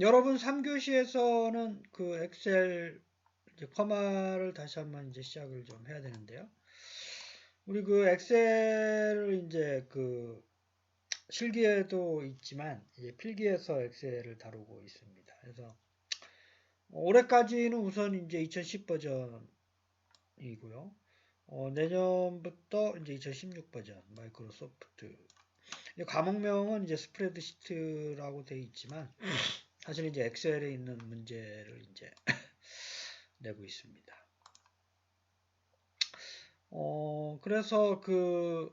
여러분 3교시에서는 그 엑셀 커마를 다시 한번 이제 시작을 좀 해야 되는데요. 우리 그 엑셀을 이제 그 실기에도 있지만 이제 필기에서 엑셀을 다루고 있습니다. 그래서 올해까지는 우선 이제 2010 버전이고요. 어, 내년부터 이제 2016 버전 마이크로소프트 과목명은 이제 스프레드시트라고 되어 있지만 사실 이제 엑셀에 있는 문제를 이제 내고 있습니다. 어, 그래서 그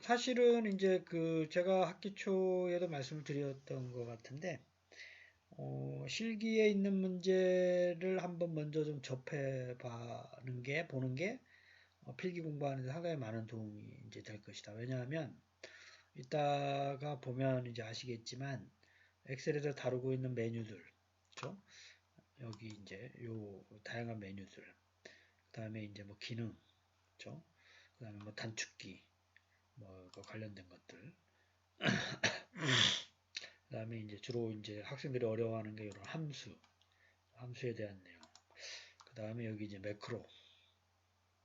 사실은 이제 그 제가 학기 초에도 말씀을 드렸던 것 같은데 어, 실기에 있는 문제를 한번 먼저 좀 접해 봐는 게 보는 게 어, 필기 공부하는 데 상당히 많은 도움이 이제 될 것이다. 왜냐하면 이따가 보면 이제 아시겠지만 엑셀에서 다루고 있는 메뉴들, 그렇죠? 여기 이제 요 다양한 메뉴들, 그 다음에 이제 뭐 기능, 그렇죠? 그 다음에 뭐 단축키, 뭐 관련된 것들, 그 다음에 이제 주로 이제 학생들이 어려워하는 게 이런 함수, 함수에 대한 내용, 그 다음에 여기 이제 매크로,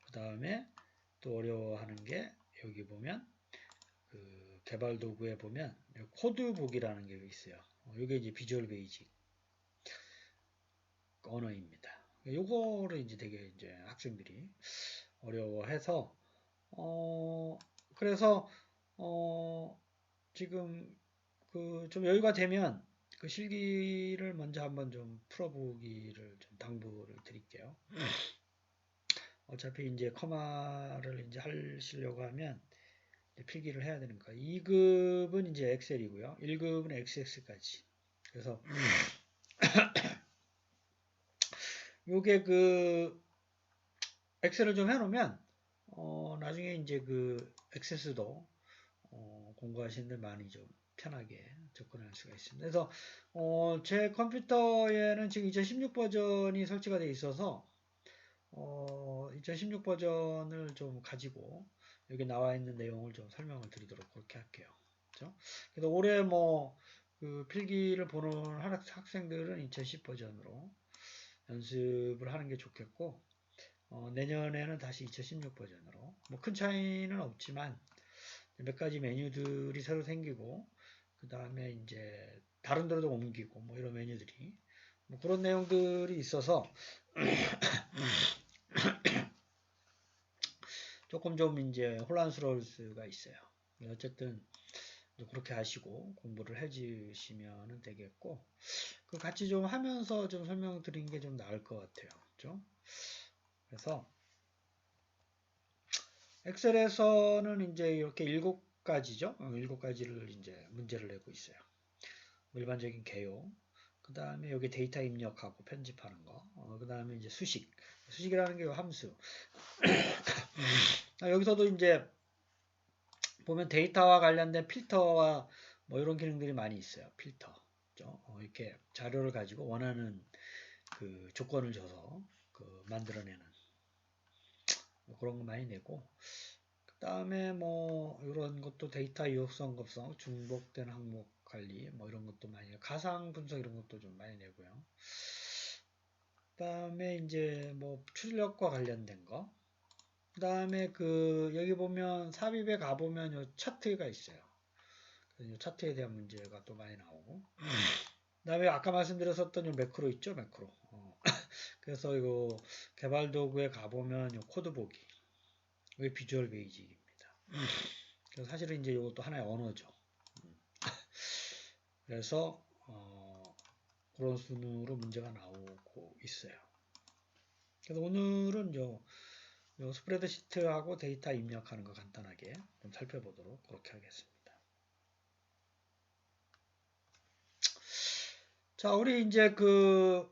그 다음에 또 어려워하는 게 여기 보면 그 개발 도구에 보면 코드 보기라는 게 있어요. 이게 이제 비주얼 베이직 언어입니다. 요거를 이제 되게 이제 학생들이 어려워해서 어 그래서 어 지금 그 좀 여유가 되면 그 실기를 먼저 한번 좀 풀어보기를 좀 당부를 드릴게요. 어차피 이제 커마를 이제 하시려고 하면 필기를 해야 되는 거. 2급은 이제 엑셀이고요. 1급은 XX까지. 그래서 요게 그 엑셀을 좀 해놓으면 어 나중에 이제 그 액세스도 어 공부하시는 데 많이 좀 편하게 접근할 수가 있습니다. 그래서 어 제 컴퓨터에는 지금 2016 버전이 설치가 되어 있어서 어2016 버전을 좀 가지고 여기 나와 있는 내용을 좀 설명을 드리도록 그렇게 할게요. 그렇죠? 그래서 올해 뭐 그 필기를 보는 학생들은 2010 버전으로 연습을 하는 게 좋겠고 어, 내년에는 다시 2016 버전으로 뭐 큰 차이는 없지만 몇 가지 메뉴들이 새로 생기고 그 다음에 이제 다른 데로도 옮기고 뭐 이런 메뉴들이 뭐 그런 내용들이 있어서 조금 좀 이제 혼란스러울 수가 있어요. 어쨌든 그렇게 하시고 공부를 해주시면 되겠고 그 같이 좀 하면서 좀 설명드린 게 좀 나을 것 같아요. 그렇죠? 그래서 엑셀에서는 이제 이렇게 일곱 가지죠. 어, 일곱 가지를 이제 문제를 내고 있어요. 일반적인 개요. 그 다음에 여기 데이터 입력하고 편집하는 거. 어, 그 다음에 이제 수식. 수식이라는 게 함수. 아, 여기서도 이제 보면 데이터와 관련된 필터와 뭐 이런 기능들이 많이 있어요. 필터. 어, 이렇게 자료를 가지고 원하는 그 조건을 줘서 그 만들어내는 뭐 그런 거 많이 내고 그 다음에 뭐 이런 것도 데이터 유효성, 급성, 중복된 항목 관리 뭐 이런 것도 많이 가상 분석 이런 것도 좀 많이 내고요. 그 다음에 이제 뭐 출력과 관련된 거. 그 다음에 그 여기 보면 삽입에 가보면 요 차트가 있어요. 이 차트에 대한 문제가 또 많이 나오고. 그 다음에 아까 말씀드렸었던 요 매크로 있죠? 매크로. 어. 그래서 이거 개발 도구에 가보면 요 코드 보기. 이게 비주얼 베이직입니다. 그래서 사실은 이제 이것도 하나의 언어죠. 그래서 어, 그런 순으로 문제가 나오고 있어요. 그래서 오늘은 요, 요 스프레드시트하고 데이터 입력하는 거 간단하게 좀 살펴보도록 그렇게 하겠습니다. 자, 우리 이제 그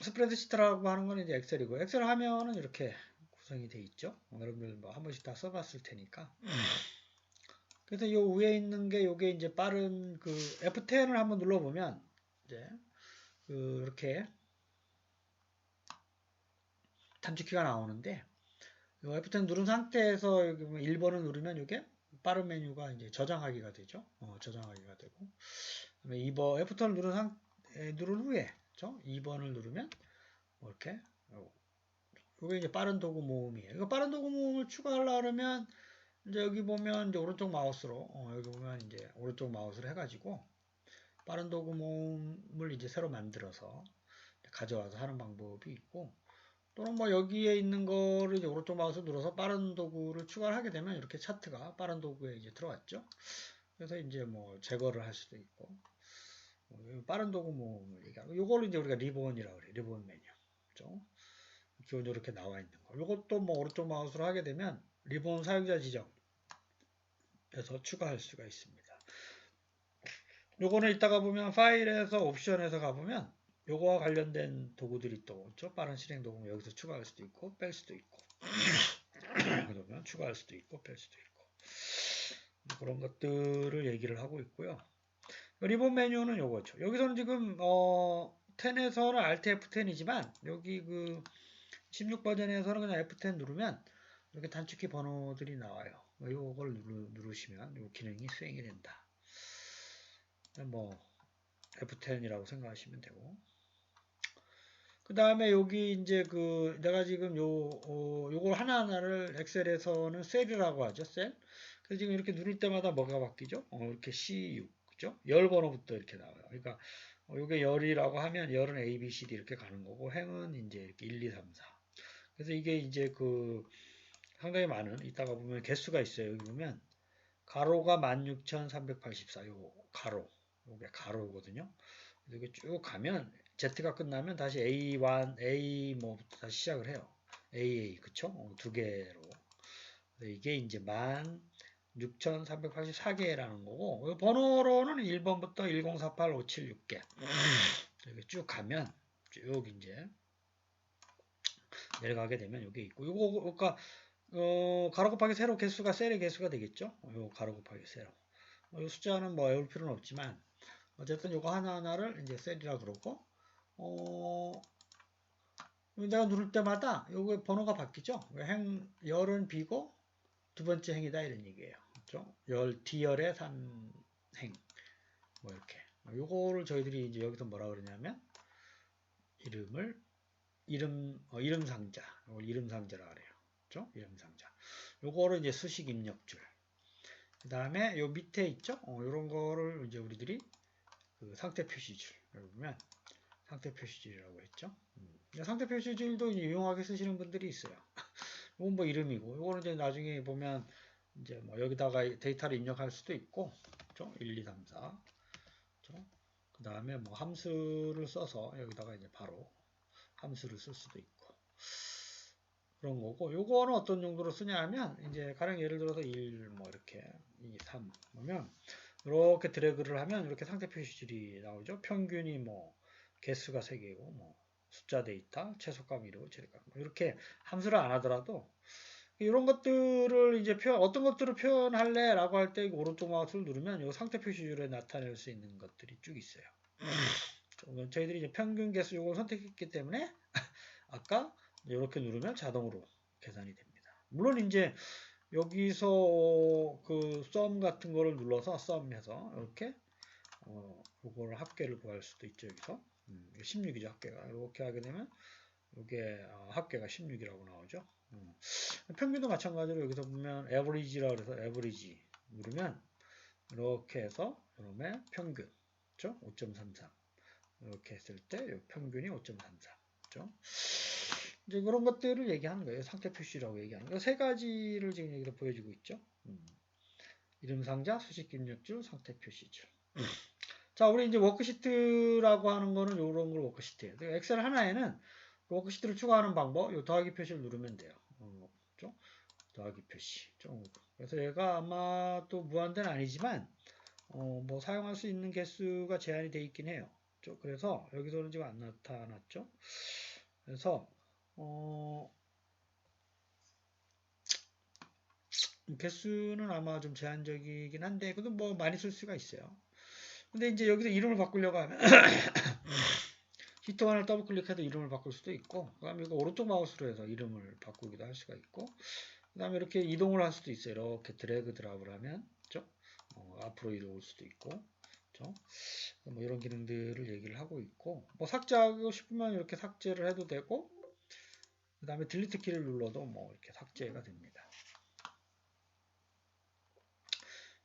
스프레드시트라고 하는 건 이제 엑셀이고 엑셀 하면은 이렇게 구성이 돼 있죠. 여러분들 뭐 한 번씩 다 써봤을 테니까. 그래서 요 위에 있는 게 요게 이제 빠른 그 F10을 한번 눌러보면 이제 그 이렇게 단축키가 나오는데 요 F10 누른 상태에서 여기 1번을 누르면 이게 빠른 메뉴가 이제 저장하기가 되죠. 어, 저장하기가 되고 그다음에 2번 F10을 누른 상 누른 후에 그죠? 2번을 누르면 뭐 이렇게 이게 이제 빠른 도구 모음이에요. 이거 빠른 도구 모음을 추가하려고 그러면 이제 여기 보면 이제 오른쪽 마우스로 어, 여기 보면 이제 오른쪽 마우스로 해가지고 빠른 도구 모음을 이제 새로 만들어서 가져와서 하는 방법이 있고 또는 뭐 여기에 있는 거를 이제 오른쪽 마우스 눌러서 빠른 도구를 추가를 하게 되면 이렇게 차트가 빠른 도구에 이제 들어왔죠. 그래서 이제 뭐 제거를 할 수도 있고 뭐 빠른 도구 모음을 얘기하고 요걸 이제 우리가 리본이라고 그래요. 리본 메뉴. 그죠? 기본적으로 이렇게 나와 있는 거. 요것도 뭐 오른쪽 마우스로 하게 되면 리본 사용자 지정 에서 추가할 수가 있습니다. 요거는 이따가 보면 파일에서 옵션에서 가보면 요거와 관련된 도구들이 또 있죠. 빠른 실행 도구 여기서 추가할 수도 있고 뺄 수도 있고 그러면 추가할 수도 있고 뺄 수도 있고 그런 것들을 얘기를 하고 있고요. 리본 메뉴는 요거죠. 여기서는 지금 어 10에서는 Alt F10이지만 여기 그 16 버전에서는 그냥 F10 누르면 이렇게 단축키 번호들이 나와요. 요걸 누르, 누르시면 요 기능이 수행이 된다. 뭐 F10이라고 생각하시면 되고. 그 다음에 여기 이제 그 내가 지금 요 어, 요걸 하나하나를 엑셀에서는 셀이라고 하죠 셀. 그래서 지금 이렇게 누를 때마다 뭐가 바뀌죠? 어, 이렇게 C6 그죠? 열 번호부터 이렇게 나와요. 그러니까 어, 요게 열이라고 하면 열은 A, B, C, D 이렇게 가는 거고 행은 이제 이렇게 1, 2, 3, 4 그래서 이게 이제 그 상당히 많은 이따가 보면 개수가 있어요. 여기 보면 가로가 16,384 요 가로 요게 가로거든요 이렇게 쭉 가면 Z가 끝나면 다시 A1, A 뭐부터 다시 시작을 해요. AA 그쵸? 어, 두 개로 이게 이제 16,384개라는 거고 번호로는 1번부터 1048, 576개 이렇게 쭉 가면 쭉 이제 내려가게 되면 이게 있고 요거 그러니까 어, 가로 곱하기 세로 개수가 셀의 개수가 되겠죠? 요 가로 곱하기 세로 어, 요 숫자는 뭐 외울 필요는 없지만 어쨌든 요거 하나하나를 이제 셀이라 그러고 어, 내가 누를 때마다 요거 번호가 바뀌죠. 행, 열은 비고 두 번째 행이다 이런 얘기예요. 그렇죠? 열, D열의 3행. 뭐 이렇게. 요거를 저희들이 이제 여기서 뭐라 그러냐면 이름을 이름 어, 이름 상자. 이걸 이름 상자라 그래요. 그렇죠? 이름 상자. 요거를 이제 수식 입력줄. 그 다음에 요 밑에 있죠? 어, 요런 거를 이제 우리들이 그 상태 표시줄. 보면 상태 표시줄이라고 했죠. 음. 상태 표시줄도 유용하게 쓰시는 분들이 있어요. 이건 뭐 이름이고, 이거는 이제 나중에 보면 이제 뭐 여기다가 데이터를 입력할 수도 있고, 그죠? 1, 2, 3, 4. 그 다음에 뭐 함수를 써서 여기다가 이제 바로 함수를 쓸 수도 있고. 그런 거고, 요거는 어떤 용도로 쓰냐 하면, 이제 가령 예를 들어서 1, 뭐 이렇게, 2, 3, 그러면 이렇게 드래그를 하면 이렇게 상태 표시줄이 나오죠. 평균이 뭐, 개수가 3개고 뭐 숫자 데이터, 최소값 이루고 최대값 뭐 이렇게 함수를 안 하더라도 이런 것들을 이제 표현 어떤 것들을 표현할래 라고 할 때 오른쪽 마우스를 누르면 이 상태 표시줄에 나타낼 수 있는 것들이 쭉 있어요. 저희들이 이제 평균 개수 요걸 선택했기 때문에 아까 이렇게 누르면 자동으로 계산이 됩니다. 물론 이제 여기서 그 sum 같은 거를 눌러서 sum해서 이렇게 어, 요거를 합계를 구할 수도 있죠 여기서 16이죠 합계가 이렇게 하게 되면 이게 어, 합계가 16이라고 나오죠 음. 평균도 마찬가지로 여기서 보면 average라고 해서 average 누르면 이렇게 해서 이놈의 평균 그렇죠? 5.33 이렇게 했을 때 평균이 5.33 그렇죠? 이제 그런 것들을 얘기하는 거예요 상태 표시라고 얘기하는 거예요 세 가지를 지금 여기서 보여주고 있죠 음. 이름 상자 수식 입력줄 상태 표시줄 음. 자, 우리 이제 워크시트라고 하는 거는 이런 걸 워크시트예요. 엑셀 하나에는 워크시트를 추가하는 방법, 요 더하기 표시를 누르면 돼요. 어, 좀 더하기 표시. 좀 그래서 얘가 아마 또 무한대는 아니지만 어, 뭐 사용할 수 있는 개수가 제한이 되어 있긴 해요. 그래서 여기서는 지금 안 나타났죠. 그래서 어, 개수는 아마 좀 제한적이긴 한데 그래도 뭐 많이 쓸 수가 있어요. 근데 이제 여기서 이름을 바꾸려고 하면 히트 원을 더블 클릭해도 이름을 바꿀 수도 있고 그 다음에 이거 오른쪽 마우스로 해서 이름을 바꾸기도 할 수가 있고 그 다음에 이렇게 이동을 할 수도 있어요 이렇게 드래그 드랍을 하면? 어, 앞으로 이동할 수도 있고? 뭐 이런 기능들을 얘기를 하고 있고 뭐 삭제하고 싶으면 이렇게 삭제를 해도 되고 그 다음에 딜리트 키를 눌러도 뭐 이렇게 삭제가 됩니다.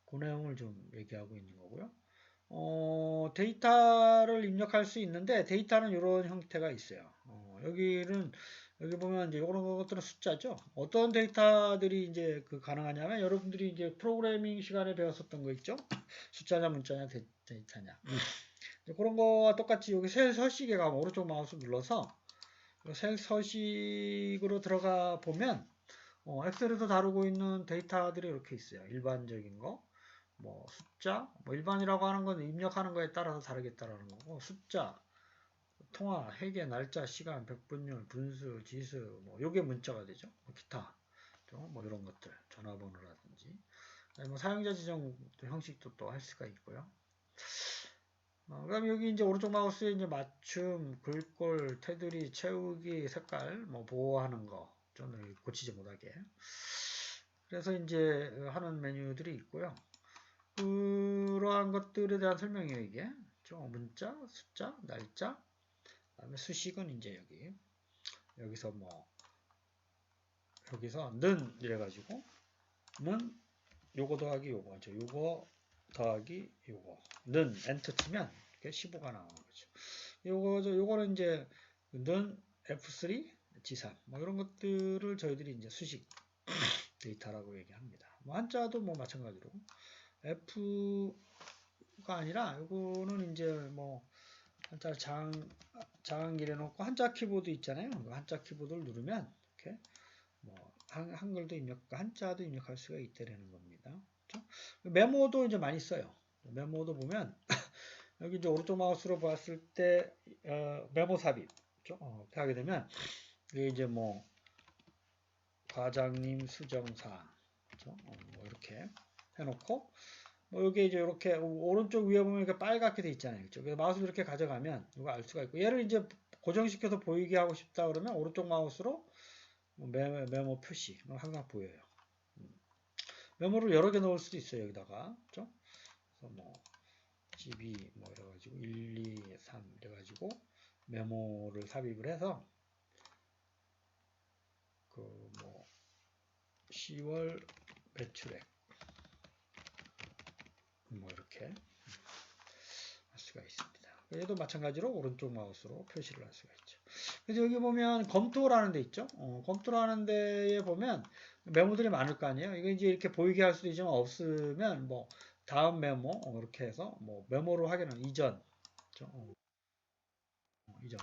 그 내용을 좀 얘기하고 있는 거고요. 어, 데이터를 입력할 수 있는데 데이터는 이런 형태가 있어요. 어, 여기는 여기 보면 이제 이런 것들은 숫자죠. 어떤 데이터들이 이제 그 가능하냐면 여러분들이 이제 프로그래밍 시간에 배웠었던 거 있죠. 숫자냐 문자냐 데, 데이터냐. 이제 그런 거와 똑같이 여기 셀 서식에 가면 오른쪽 마우스 눌러서 셀 서식으로 들어가 보면 어, 엑셀에서 다루고 있는 데이터들이 이렇게 있어요. 일반적인 거, 뭐 숫자, 뭐 일반이라고 하는 건 입력하는 거에 따라서 다르겠다라는 거고 숫자, 통화, 회계, 날짜, 시간, 백분율, 분수, 지수, 뭐 요게 문자가 되죠. 뭐 기타, 뭐 이런 것들, 전화번호라든지, 뭐 사용자 지정 형식도 또 할 수가 있고요. 어, 그 다음 여기 이제 오른쪽 마우스에 이제 맞춤, 글꼴, 테두리, 채우기, 색깔, 뭐 보호하는 거, 좀 고치지 못하게. 그래서 이제 하는 메뉴들이 있고요. 그러한 것들에 대한 설명이에요, 이게. 좀 문자, 숫자, 날짜, 그 다음에 수식은 이제 여기 여기서 뭐 여기서 는 이래가지고 는 요거 더하기 요거 죠 요거 더하기 요거 는 엔터 치면 이렇게 15가 나오는 거죠. 요거 저 요거는 이제 는 F3 G3 뭐 이런 것들을 저희들이 이제 수식 데이터라고 얘기합니다. 뭐 한자도 뭐 마찬가지로 F가 아니라 요거는 이제 뭐 한자 장 장기를 놓고 한자 키보드 있잖아요. 그 한자 키보드를 누르면 이렇게 뭐 한, 한글도 입력, 한자도 입력할 수가 있다라는 겁니다. 메모도 이제 많이 써요. 메모도 보면 여기 이제 오른쪽 마우스로 봤을 때 어, 메모 삽입 그렇죠? 어, 이렇게 하게 되면 이게 이제 뭐 과장님 수정사항 그렇죠? 어, 뭐 이렇게 해놓고 뭐 여기 이제 이렇게 오른쪽 위에 보면 이렇게 빨갛게 돼 있잖아요. 그렇죠? 그래서 마우스 이렇게 가져가면 이거 알 수가 있고 얘를 이제 고정시켜서 보이게 하고 싶다 그러면 오른쪽 마우스로 메모, 메모 표시 항상 보여요. 음. 메모를 여러 개 넣을 수도 있어요. 여기다가 그렇죠? 그래서 뭐 GB 뭐 이래가지고 1, 2, 3 이래가지고 메모를 삽입을 해서 그 뭐 10월 매출액 뭐 이렇게 할 수가 있습니다. 얘도 마찬가지로 오른쪽 마우스로 표시를 할 수가 있죠. 그래서 여기 보면 검토라는 데 있죠. 어, 검토라는 데에 보면 메모들이 많을 거 아니에요. 이거 이제 이렇게 보이게 할 수도 있지만 없으면 뭐 다음 메모 어, 이렇게 해서 뭐 메모로 확인은 이전 어, 어, 이전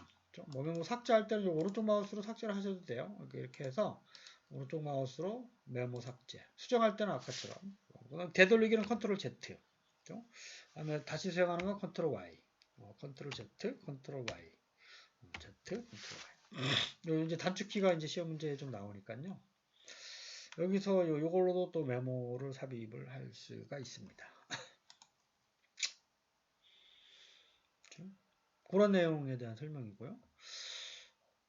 뭐 메모 삭제할 때는 오른쪽 마우스로 삭제를 하셔도 돼요. 이렇게 해서 오른쪽 마우스로 메모 삭제 수정할 때는 아까처럼 어, 되돌리기는 컨트롤 Z 그죠? 다음에 다시 수행하는 건 컨트롤 Y. 어, 컨트롤 Z, 컨트롤 Y. 음, Z, 컨트롤 Y. 요 이제 단축키가 이제 시험 문제에 좀 나오니까요. 여기서 요, 요걸로도 또 메모를 삽입을 할 수가 있습니다. 그런 내용에 대한 설명이고요.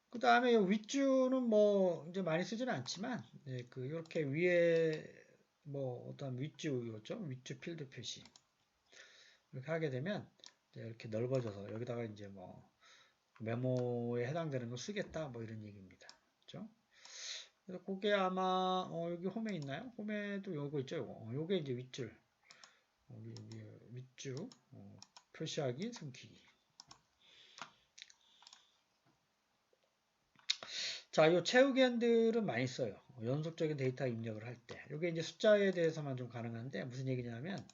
그 다음에 윗줄은 뭐 이제 많이 쓰지는 않지만 네, 그 이렇게 위에 뭐 어떤 윗줄이었죠 윗줄 필드 표시 이렇게 하게 되면 이렇게 넓어져서 여기다가 이제 뭐 메모에 해당되는 걸 쓰겠다 뭐 이런 얘기입니다. 그래서 그게 아마 어 여기 홈에 있나요? 홈에도 요거 있죠. 요거. 어 요게 이제 윗줄 어 윗줄 어 표시하기 숨기기 자, 요 채우기 핸들은 많이 써요. 연속적인 데이터 입력을 할 때. 요게 이제 숫자에 대해서만 좀 가능한데, 무슨 얘기냐면,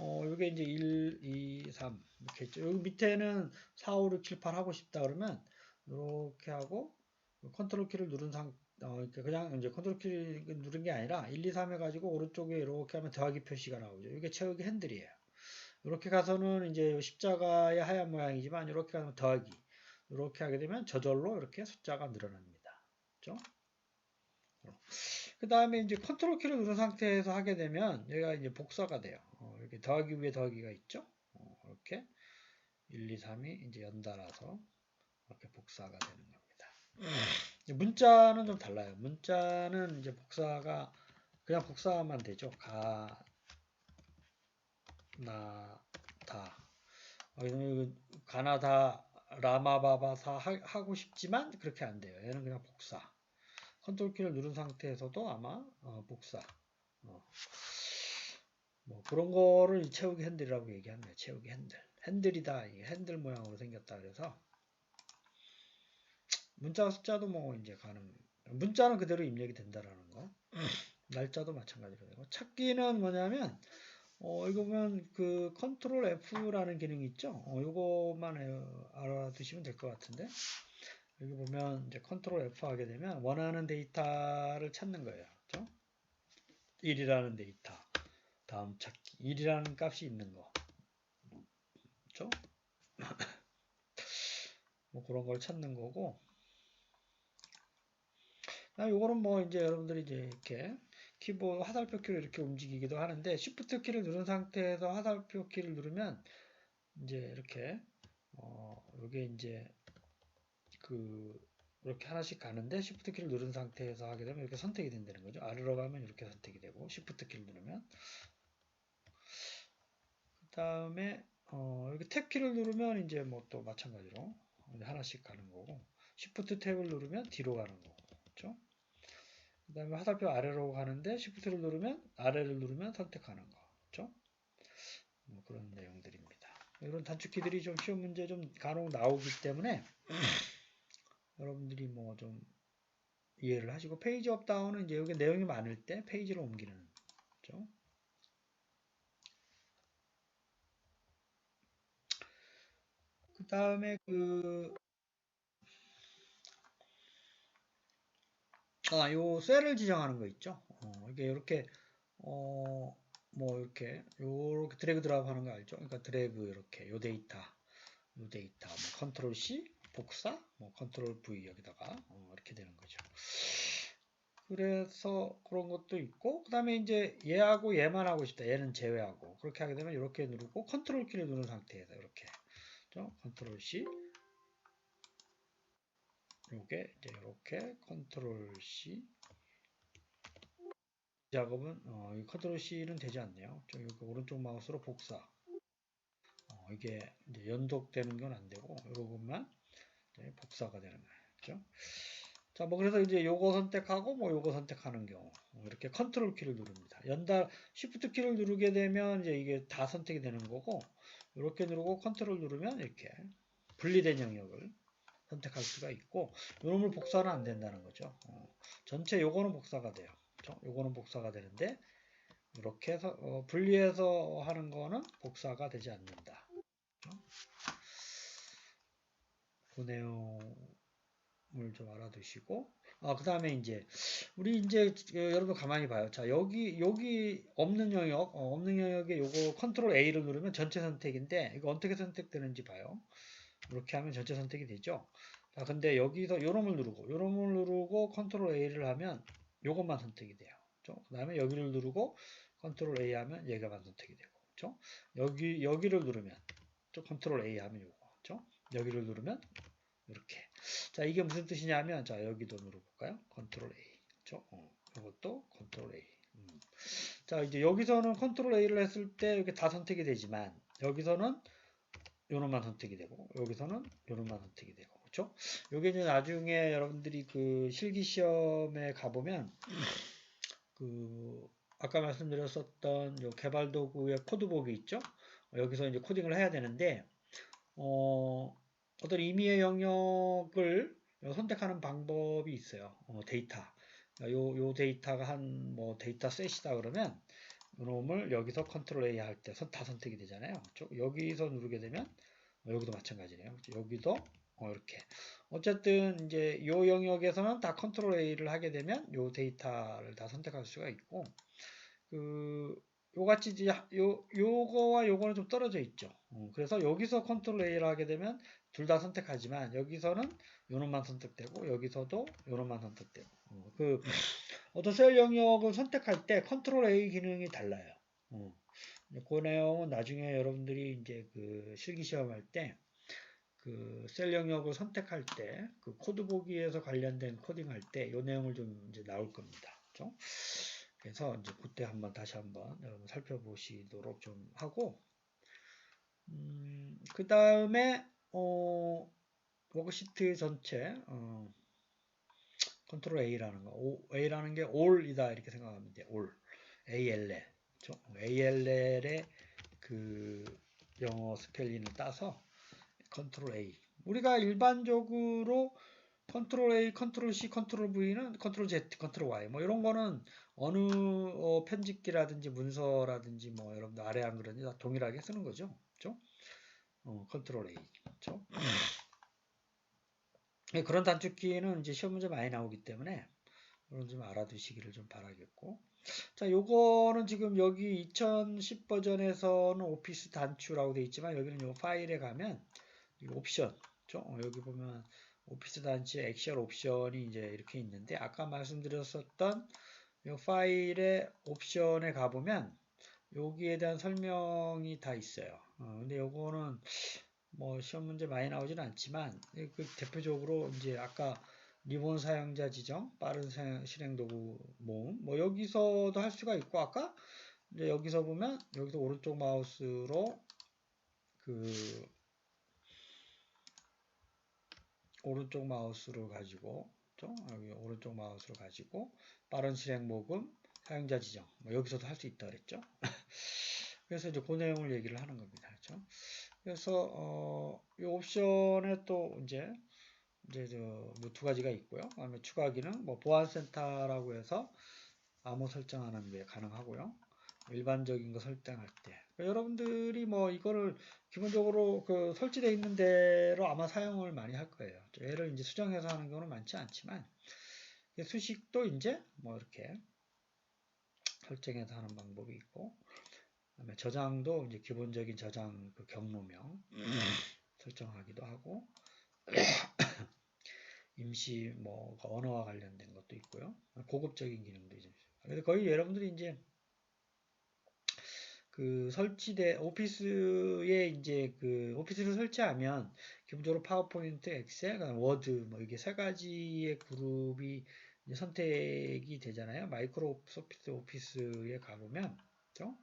어, 요게 이제 1, 2, 3 이렇게 있죠. 여기 밑에는 4, 5, 6, 7, 8 하고 싶다 그러면 이렇게 하고 컨트롤 키를 누른 상 어, 그냥 이제 컨트롤 키를 누른 게 아니라 1, 2, 3 해가지고 오른쪽에 이렇게 하면 더하기 표시가 나오죠. 이게 채우기 핸들이에요. 이렇게 가서는 이제 십자가의 하얀 모양이지만 이렇게 가면 더하기. 이렇게 하게 되면 저절로 이렇게 숫자가 늘어납니다. 그렇죠? 그 다음에 이제 컨트롤 키를 누른 상태에서 하게 되면 얘가 이제 복사가 돼요. 어, 이렇게 더하기 위에 더하기가 있죠. 어, 이렇게 1, 2, 3이 이제 연달아서 이렇게 복사가 되는 겁니다. 문자는 좀 달라요. 문자는 이제 복사가 그냥 복사만 되죠. 가, 나, 다, 이거 가나다 라마바바사 하- 하고 싶지만 그렇게 안 돼요. 얘는 그냥 복사. 컨트롤 키를 누른 상태에서도 아마 어, 복사. 어. 뭐 그런 거를 이 채우기 핸들이라고 얘기합니다. 채우기 핸들. 핸들이다. 핸들 모양으로 생겼다. 그래서 문자 숫자도 뭐 이제 가능. 문자는 그대로 입력이 된다라는 거. 날짜도 마찬가지로 되고. 찾기는 뭐냐면 어, 이거 보면 그 컨트롤 F라는 기능이 있죠. 어, 어, 알아두시면 될 것 같은데. 여기 보면 이제 컨트롤 F 하게 되면 원하는 데이터를 찾는 거예요. 그죠? 1이라는 데이터. 다음 찾기. 1이라는 값이 있는 거. 그죠? 뭐 그런 걸 찾는 거고. 아, 요거는 뭐 이제 여러분들이 이제 이렇게 키보드 화살표 키를 이렇게 움직이기도 하는데 Shift 키를 누른 상태에서 화살표 키를 누르면 이제 이렇게 어 요게 이제 그 이렇게 하나씩 가는데 Shift 키를 누른 상태에서 하게 되면 이렇게 선택이 된다는 거죠. 아래로 가면 이렇게 선택이 되고 Shift 키를 누르면 그 다음에 어 이렇게 탭 키를 누르면 이제 뭐 또 마찬가지로 하나씩 가는 거고 Shift 탭을 누르면 뒤로 가는 거고 그렇죠? 그 다음에 화살표 아래로 가는데 Shift를 누르면 아래를 누르면 선택하는 거. 그렇죠? 뭐 그런 내용들입니다. 이런 단축키들이 좀 시험 문제 좀 간혹 나오기 때문에 여러분들이 뭐 좀 이해를 하시고 페이지 업다운은 이제 여기 내용이 많을 때 페이지로 옮기는 그렇죠? 그 다음에 그 아, 요 셀을 지정하는 거 있죠. 어, 이게 이렇게 어, 뭐 이렇게 요렇게 드래그 드랍 하는 거 알죠? 그러니까 드래그 이렇게 요 데이터, 요 데이터, 뭐 컨트롤 C 복사, 뭐 컨트롤 V 여기다가 어, 이렇게 되는 거죠. 그래서 그런 것도 있고 그 다음에 이제 얘하고 얘만 하고 싶다. 얘는 제외하고 그렇게 하게 되면 이렇게 누르고 컨트롤 키를 누른 상태에서 이렇게 컨트롤 C 요게 이제 이렇게 컨트롤 C 작업은 어, 이 컨트롤 C는 되지 않네요. 저 여기 오른쪽 마우스로 복사. 어, 이게 연속되는 건 안 되고 이것만 복사가 되는. 그렇죠? 자, 뭐 그래서 이제 요거 선택하고 뭐 요거 선택하는 경우 어, 이렇게 컨트롤 키를 누릅니다. 연달 쉬프트 키를 누르게 되면 이제 이게 다 선택이 되는 거고 이렇게 누르고 컨트롤 누르면 이렇게 분리된 영역을 선택할 수가 있고 요놈을 복사는 안 된다는 거죠. 어, 전체 요거는 복사가 돼요. 그렇죠? 요거는 복사가 되는데 이렇게 해서 어, 분리해서 하는 거는 복사가 되지 않는다. 그렇죠? 그 내용을 좀 알아두시고 아, 그 다음에 이제 우리 이제 여러분 가만히 봐요. 자 여기 여기 없는 영역 어, 없는 영역에 요거 컨트롤 A를 누르면 전체 선택인데 이거 어떻게 선택되는지 봐요. 이렇게 하면 전체 선택이 되죠. 자, 근데 여기서 요놈을 누르고 요놈을 누르고 컨트롤 A를 하면 요것만 선택이 돼요. 그렇죠? 그 다음에 여기를 누르고 컨트롤 A 하면 얘가만 선택이 되고 그렇죠? 여기 여기를 누르면 또 컨트롤 A 하면 요거 그렇죠? 여기를 누르면 이렇게 자 이게 무슨 뜻이냐면 자 여기도 누르볼까요? 컨트롤 A 그렇죠? 어, 이것도 컨트롤 A 음. 자 이제 여기서는 컨트롤 A를 했을 때 이렇게 다 선택이 되지만 여기서는 요놈만 선택이 되고 여기서는 요놈만 선택이 되고 그렇죠? 요게 이제 나중에 여러분들이 그 실기 시험에 가보면 그 아까 말씀드렸었던 요 개발 도구의 코드 보기 있죠? 여기서 이제 코딩을 해야 되는데 어, 어떤 임의의 영역을 선택하는 방법이 있어요. 어, 데이터. 요, 요 데이터가 한 뭐 데이터 셋이다 그러면 요놈을 여기서 컨트롤 A 할 때 다 선택이 되잖아요. 여기서 누르게 되면 어, 여기도 마찬가지네요. 여기도 어, 이렇게 어쨌든 이제 요 영역에서는 다 컨트롤 A를 하게 되면 요 데이터를 다 선택할 수가 있고 그 요같이 이제 요 요거와 요거는 좀 떨어져 있죠. 어, 그래서 여기서 컨트롤 A를 하게 되면 둘 다 선택하지만 여기서는 요놈만 선택되고 여기서도 요놈만 선택되고 어, 그 어떤 셀 영역을 선택할 때 컨트롤 A 기능이 달라요. 어. 그 내용은 나중에 여러분들이 이제 그 실기 시험할 때 그 셀 영역을 선택할 때 그 코드 보기에서 관련된 코딩 할때이 내용을 좀 이제 나올 겁니다. 그렇죠? 그래서 이제 그때 한번 다시 한번 여러분 살펴보시도록 좀 하고 음, 그 다음에 어, 워크시트 전체 어, 컨트롤 A라는 거 A라는 게 all이다 이렇게 생각하면 돼. all ALL ALL의 그 영어 스펠링을 따서 컨트롤 A 우리가 일반적으로 컨트롤 A, 컨트롤 C, 컨트롤 V는 컨트롤 Z, 컨트롤 Y 뭐 이런 거는 어느 어, 편집기라든지 문서라든지 뭐 여러분들 아래 한글은 다 동일하게 쓰는 거죠. 그렇죠? 어, 컨트롤 A. 그렇죠? 네, 그런 단축키는 이제 시험 문제 많이 나오기 때문에 그런 좀 알아두시기를 좀 바라겠고. 자, 요거는 지금 여기 2010 버전에서는 오피스 단추라고 되어 있지만 여기는 요 파일에 가면 이 옵션, 그죠? 어, 여기 보면 오피스 단추 액션 옵션이 이제 이렇게 있는데 아까 말씀드렸었던 이 파일의 옵션에 가보면 여기에 대한 설명이 다 있어요. 어, 근데 요거는 뭐 시험 문제 많이 나오지는 않지만 그 대표적으로 이제 아까 리본 사용자 지정, 빠른 실행 도구 모음 뭐 여기서도 할 수가 있고 아까 이제 여기서 보면 여기서 오른쪽 마우스로 그 오른쪽 마우스로 가지고 또 여기 오른쪽 마우스로 가지고 빠른 실행 모금 사용자 지정 뭐 여기서도 할 수 있다 그랬죠. 그래서 이제 그 내용을 얘기를 하는 겁니다. 그렇죠? 그래서 어, 이 옵션에 또 이제 이제 저뭐두 가지가 있고요. 그다음에 추가 기능 뭐 보안센터라고 해서 암호 설정하는 게 가능하고요. 일반적인 거 설정할 때 그러니까 여러분들이 뭐 이거를 기본적으로 그 설치되어 있는 대로 아마 사용을 많이 할 거예요. 얘를 이제 수정해서 하는 경우는 많지 않지만 수식도 이제 뭐 이렇게 설정해서 하는 방법이 있고 그 다음에 저장도 이제 기본적인 저장 그 경로명 설정하기도 하고 임시 뭐 언어와 관련된 것도 있고요. 고급적인 기능도 이제 그래서 거의 여러분들이 이제 그 설치돼 오피스에 이제 그 오피스를 설치하면 기본적으로 파워포인트, 엑셀, 워드 뭐 이게 세 가지의 그룹이 선택이 되잖아요. 마이크로소프트 오피스에 가보면 그렇죠?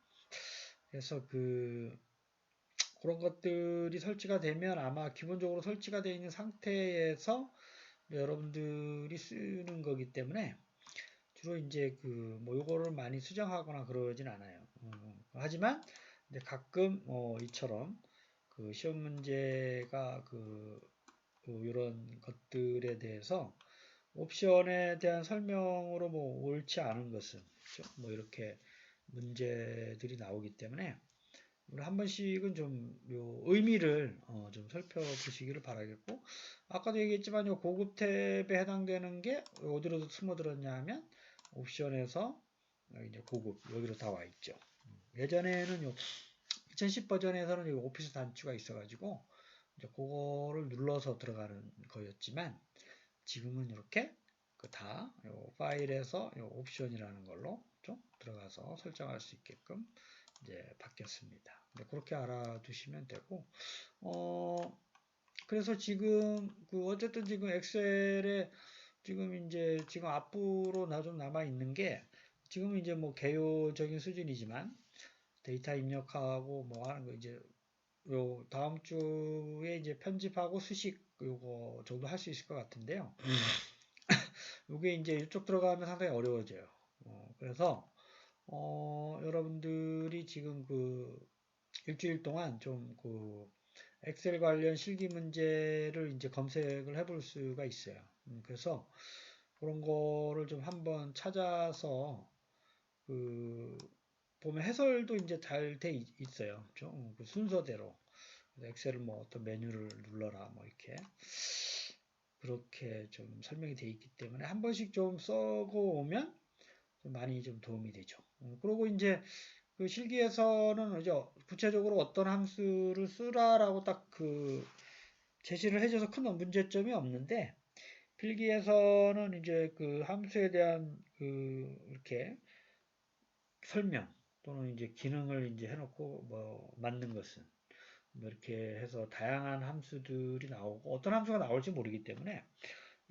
그래서 그 그런 것들이 설치가 되면 아마 기본적으로 설치가 되어 있는 상태에서 여러분들이 쓰는 거기 때문에 주로 이제 그뭐 요거를 많이 수정하거나 그러진 않아요. 어, 하지만 가끔 어 이처럼 그 시험 문제가 그, 그 이런 것들에 대해서 옵션에 대한 설명으로 뭐 옳지 않은 것은 그렇죠? 뭐 이렇게 문제들이 나오기 때문에 우리 한 번씩은 좀 의미를 어, 좀 살펴보시기를 바라겠고 아까도 얘기했지만 요 고급 탭에 해당되는 게 어디로 숨어 들었냐 하면 옵션에서 이제 고급 여기로 다 와 있죠. 예전에는 요 2010 버전에서는 요 오피스 단추가 있어가지고 이제 그거를 눌러서 들어가는 거였지만 지금은 이렇게 그다 파일에서 요 옵션이라는 걸로 좀 들어가서 설정할 수 있게끔 이제 바뀌었습니다. 그렇게 알아두시면 되고 어 그래서 지금 그 어쨌든 지금 엑셀에 지금 이제 지금 앞으로 나 좀 남아 있는 게 지금 이제 뭐 개요적인 수준이지만 데이터 입력하고 뭐 하는 거 이제 요 다음 주에 이제 편집하고 수식 요거 정도 할 수 있을 것 같은데요. 음. 요게 이제 이쪽 들어가면 상당히 어려워져요. 어, 그래서 어, 여러분들이 지금 그 일주일 동안 좀 그 엑셀 관련 실기 문제를 이제 검색을 해볼 수가 있어요. 음, 그래서 그런 거를 좀 한번 찾아서 그 보면 해설도 이제 잘 돼 있어요. 좀 그 순서대로 엑셀을 뭐 어떤 메뉴를 눌러라 뭐 이렇게 그렇게 좀 설명이 돼 있기 때문에 한 번씩 좀 써고 오면 좀 많이 좀 도움이 되죠. 음, 그리고 이제 그 실기에서는 이제 구체적으로 어떤 함수를 쓰라라고 딱 그 제시를 해줘서 큰 문제점이 없는데 필기에서는 이제 그 함수에 대한 그 이렇게 설명 또는 이제 기능을 이제 해놓고 뭐 만든 것은 뭐 이렇게 해서 다양한 함수들이 나오고 어떤 함수가 나올지 모르기 때문에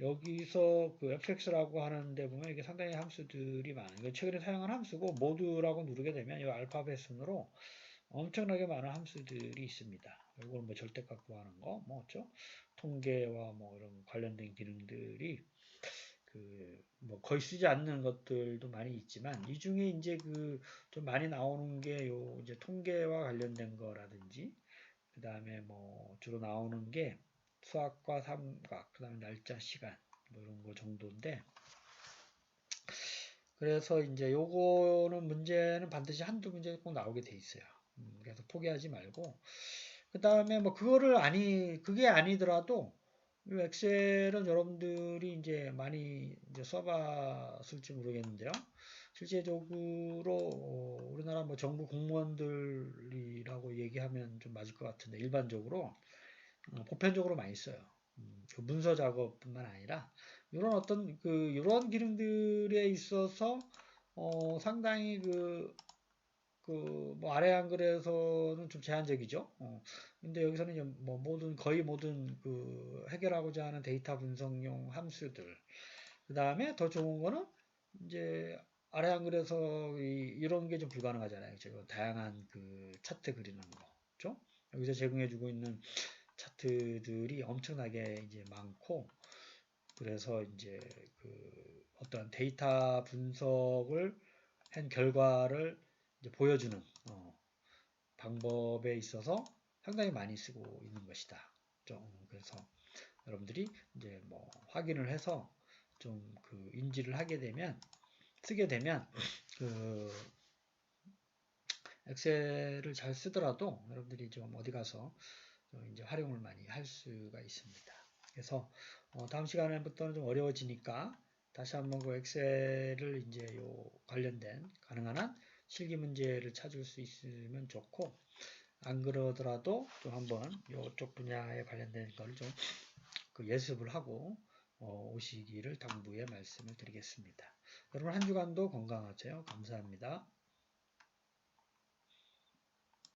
여기서 그 fx라고 하는데 보면 이게 상당히 함수들이 많아요. 최근에 사용한 함수고 모드라고 누르게 되면 이 알파벳 순으로 엄청나게 많은 함수들이 있습니다. 이걸 뭐 절대값 구하는 거, 뭐 어쩌? 통계와 뭐 이런 관련된 기능들이 그 뭐 거의 쓰지 않는 것들도 많이 있지만 이 중에 이제 그 좀 많이 나오는 게 요 이제 통계와 관련된 거라든지 그 다음에 뭐 주로 나오는 게 수학과 삼각, 그 다음에 날짜, 시간 뭐 이런 거 정도인데 그래서 이제 요거는 문제는 반드시 한두 문제 꼭 나오게 돼 있어요. 음, 그래서 포기하지 말고 그 다음에 뭐 그거를 아니 그게 아니더라도 이 엑셀은 여러분들이 이제 많이 이제 써봤을지 모르겠는데요. 실제적으로 어, 우리나라 뭐 정부 공무원들이라고 얘기하면 좀 맞을 것 같은데 일반적으로 어, 보편적으로 많이 써요. 음, 그 문서 작업뿐만 아니라 이런 어떤 그 이런 기능들에 있어서 어, 상당히 그 그뭐 아래 한글에서는 좀 제한적이죠. 어, 근데 여기서는 뭐 모든 거의 모든 그 해결하고자 하는 데이터 분석용 함수들. 그 다음에 더 좋은 거는 이제 아래 한글에서 이, 이런 게 좀 불가능하잖아요. 지금 다양한 그 차트 그리는 거, 그죠? 여기서 제공해주고 있는 차트들이 엄청나게 이제 많고, 그래서 이제 그 어떤 데이터 분석을 한 결과를 보여주는 어, 방법에 있어서 상당히 많이 쓰고 있는 것이다. 좀 그래서 여러분들이 이제 뭐 확인을 해서 좀 그 인지를 하게 되면 쓰게 되면 그 엑셀을 잘 쓰더라도 여러분들이 좀 어디 가서 좀 이제 활용을 많이 할 수가 있습니다. 그래서 어 다음 시간부터는 좀 어려워지니까 다시 한번 그 엑셀을 이제 요 관련된 가능한 한 실기 문제를 찾을 수 있으면 좋고 안 그러더라도 좀 한번 이쪽 분야에 관련된 걸 좀 그 예습을 하고 어 오시기를 당부의 말씀을 드리겠습니다. 여러분 한 주간도 건강하세요. 감사합니다.